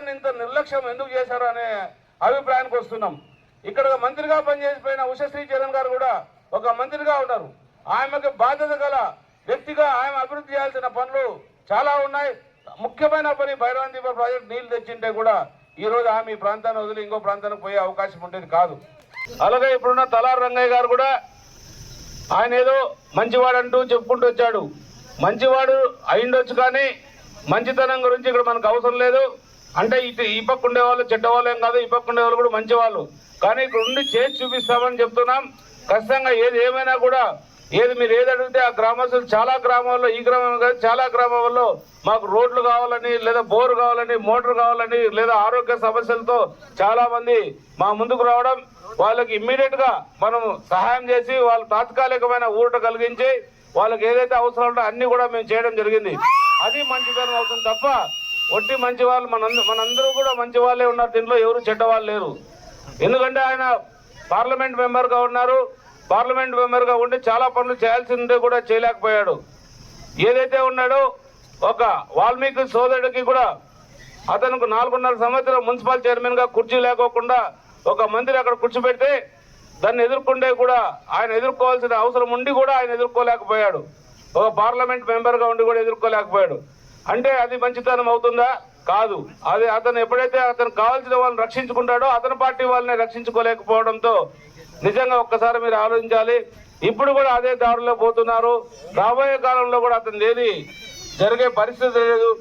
అతన్ని ఇంత నిర్లక్ష్యం ఎందుకు చేశారు అనే అభిప్రాయానికి వస్తున్నాం. ఇక్కడ మంత్రిగా పనిచేసిపోయిన ఉషశ్రీ చరణ్ గారు కూడా ఒక మంత్రిగా ఉన్నారు. ఆమెకు బాధ్యత గల వ్యక్తిగా ఆమె అభివృద్ధి చేయాల్సిన పనులు చాలా ఉన్నాయి. ముఖ్యమైన పని భైరవన్ దీప ప్రాజెక్ట్ నీళ్ళు తెచ్చింటే కూడా ఈ రోజు ఆమె ఈ ప్రాంతాన్ని వదిలి ఇంకో ప్రాంతానికి పోయే అవకాశం ఉండేది కాదు. అలాగే ఇప్పుడున్న తలారు రంగయ్య గారు కూడా ఆయన ఏదో మంచివాడంటూ చెప్పుకుంటూ వచ్చాడు. మంచివాడు అయిండొచ్చు కానీ మంచితనం గురించి ఇక్కడ మనకు అవసరం లేదు. అంటే ఇటు ఈ పక్క ఉండేవాళ్ళు చెడ్డవాళ్ళు ఏం కాదు ఈ పక్క ఉండేవాళ్ళు కూడా మంచివాళ్ళు. కానీ ఇక్కడ ఉండి చేసి చూపిస్తామని చెప్తున్నాం. ఖచ్చితంగా ఏది ఏమైనా కూడా ఏది మీరు ఏది అడిగితే ఆ గ్రామస్తులు చాలా గ్రామాల్లో ఈ గ్రామం కాదు చాలా గ్రామాల్లో మాకు రోడ్లు కావాలని లేదా బోరు కావాలని మోటార్ కావాలని లేదా ఆరోగ్య సమస్యలతో చాలా మంది మా ముందుకు రావడం వాళ్ళకి ఇమ్మీడియట్గా మనం సహాయం చేసి వాళ్ళ తాత్కాలికమైన ఊరట కలిగించి వాళ్ళకి ఏదైతే అవసరం ఉంటే అన్ని కూడా మేము చేయడం జరిగింది. అది మంచితనం అవుతుంది తప్ప ఒట్టి మంచి వాళ్ళు మన మనందరూ కూడా మంచి వాళ్ళే ఉన్నారు. దీంట్లో ఎవరు చెడ్డ వాళ్ళు లేరు. ఎందుకంటే ఆయన పార్లమెంట్ మెంబర్గా ఉన్నారు. పార్లమెంట్ మెంబర్గా ఉండి చాలా పనులు చేయాల్సిందే కూడా చేయలేకపోయాడు. ఏదైతే ఉన్నాడో ఒక వాల్మీకి సోదరుడికి కూడా అతనికి నాలుగున్నర సంవత్సరం మున్సిపల్ చైర్మన్గా కుర్చీ లేకోకుండా ఒక మందిని అక్కడ కూర్చోబెడితే దాన్ని ఎదుర్కొంటే కూడా ఆయన ఎదుర్కోవాల్సిన అవసరం ఉండి కూడా ఆయన ఎదుర్కోలేకపోయాడు. ఒక పార్లమెంట్ మెంబర్గా ఉండి కూడా ఎదుర్కోలేకపోయాడు. అంటే అది మంచితనం అవుతుందా? కాదు. అది అతను ఎప్పుడైతే అతను కావాల్సిన వాళ్ళని రక్షించుకుంటాడో అతని పార్టీ వాళ్ళని రక్షించుకోలేకపోవడంతో నిజంగా ఒక్కసారి మీరు ఆలోచించాలి. ఇప్పుడు కూడా అదే దారిలో పోతున్నారు. రాబోయే కాలంలో కూడా అతను ఏది జరిగే పరిస్థితి లేదు.